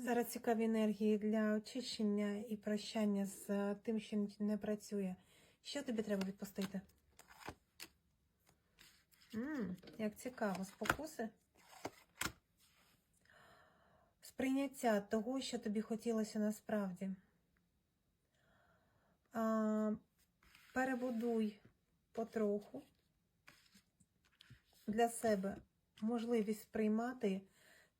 Зараз цікаві енергії для очищення і прощання з е, тим, що не працює. Що тобі треба відпустити? м як цікаво, спокуси. Сприйняття того, що тобі хотілося насправді. А, перебудуй потроху для себе можливість сприймати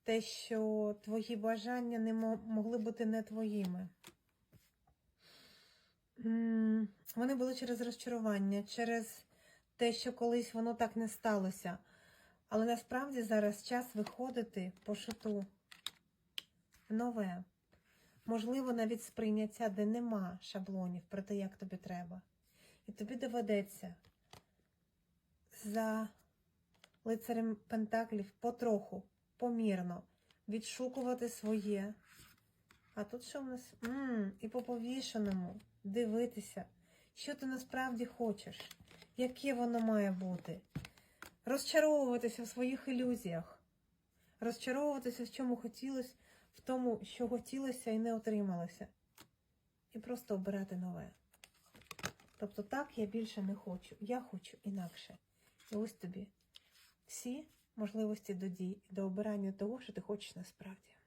те, що твої бажання не могли бути не твоїми. Вони були через розчарування, через те, що колись воно так не сталося. Але насправді зараз час виходити по шуту нове. Можливо, навіть сприйняття, де нема шаблонів про те, як тобі треба. І тобі доведеться за лицарем Пентаклів потроху, помірно відшукувати своє. А тут що в нас? м і по повішеному дивитися, що ти насправді хочеш, яке воно має бути. Розчаровуватися в своїх ілюзіях, розчаровуватися в чому хотілося, в тому, що хотілося і не отрималося. І просто обирати нове. Тобто так я більше не хочу. Я хочу інакше. І ось тобі всі можливості до дій, до обирання того, що ти хочеш насправді.